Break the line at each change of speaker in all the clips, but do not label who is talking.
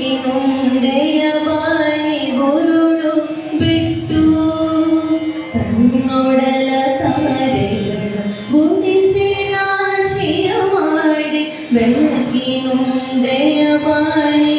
കണ്ണിനുണ്ടയ പാനി ഗുരുടു ಬಿಟ್ಟು കണ്ണോടല താരകൾ ഗുണ്ടിസിന ശിയ മാടി വെളുക്കിനുണ്ടയ പാനി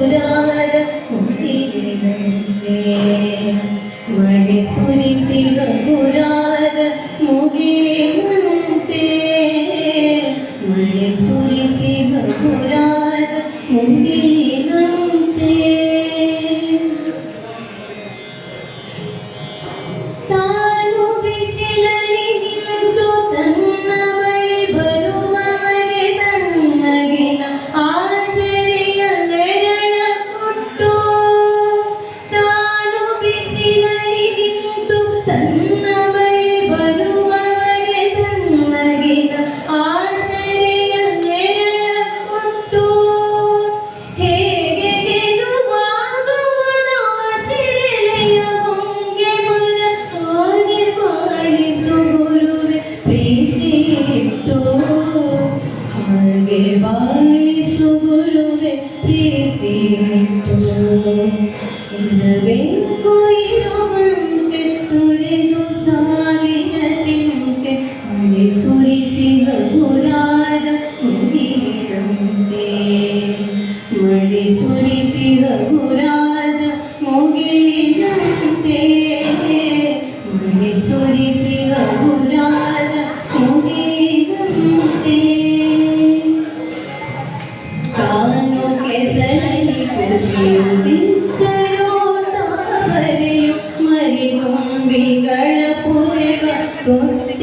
swimming scene রে বাড়ি সুগুরুবে প্রীতি তো ইলবে কই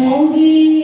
ಹೋಗಿ